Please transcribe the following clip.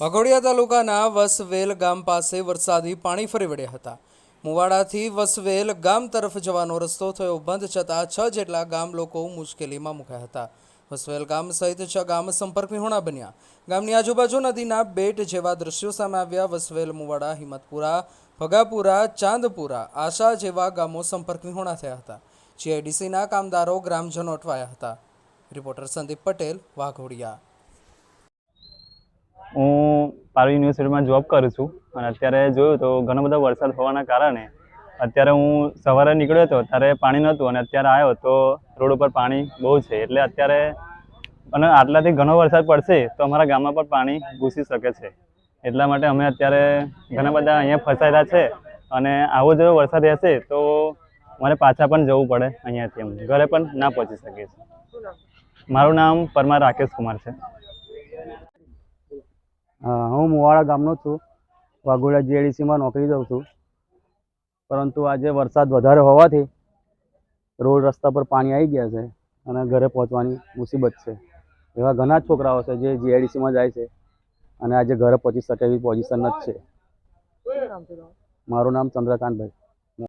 વાઘોડિયા તાલુકાના વસવેલ ગામ પાસે વરસાદી પાણી ફરી વળ્યા હતા. મુવાડાથી વસવેલ ગામ તરફ જવાનો રસ્તો થયો બંધ છતાં છ જેટલા ગામ લોકો મુશ્કેલીમાં મુકાયા હતા. વસવેલ ગામ સહિત છ ગામ સંપર્ક વિહોણા બન્યા. ગામની આજુબાજુ નદીના બેટ જેવા દ્રશ્યો સામે આવ્યા. વસવેલ, મુવાડા, હિંમતપુરા, ભગાપુરા, ચાંદપુરા, આશા જેવા ગામો સંપર્ક વિહોણા થયા હતા. જીઆઈડીસીના કામદારો, ગ્રામજનો અટવાયા હતા. રિપોર્ટર સંદીપ પટેલ, વાઘોડિયા. પારવી યુનિવર્સિટીમાં જોબ કરું છું. અને અત્યારે જોયું તો ઘણો બધો વરસાદ હોવાના કારણે અત્યારે હું સવારે નીકળ્યો હતો, ત્યારે પાણી નહોતું અને અત્યારે આવ્યો તો રોડ ઉપર પાણી બહુ છે. એટલે અત્યારે અને આટલાથી ઘણો વરસાદ પડશે તો અમારા ગામમાં પણ પાણી ઘૂસી શકે છે. એટલા માટે અમે અત્યારે ઘણા બધા અહીંયા ફસાયેલા છે અને આવો જો વરસાદ રહેશે તો મારે પાછા પણ જવું પડે અહીંયાથી ઘરે પણ ના પહોંચી શકીએ છીએ. મારું નામ પરમાર રાકેશ કુમાર છે. હા હું મુવાડા ગામનો છું. વાઘોડિયા જીઆઈડીસીમાં નોકરી જાઉં છું. પરંતુ આજે વરસાદ વધારે હોવાથી રોડ રસ્તા પર પાણી આવી ગયા છે અને ઘરે પહોંચવાની મુસીબત છે. એવા ઘણા છોકરાઓ છે જે જીઆઈડીસીમાં જાય છે અને આજે ઘરે પહોંચી શકે એવી પોઝિશન જ છે. મારું નામ ચંદ્રકાંતભાઈ.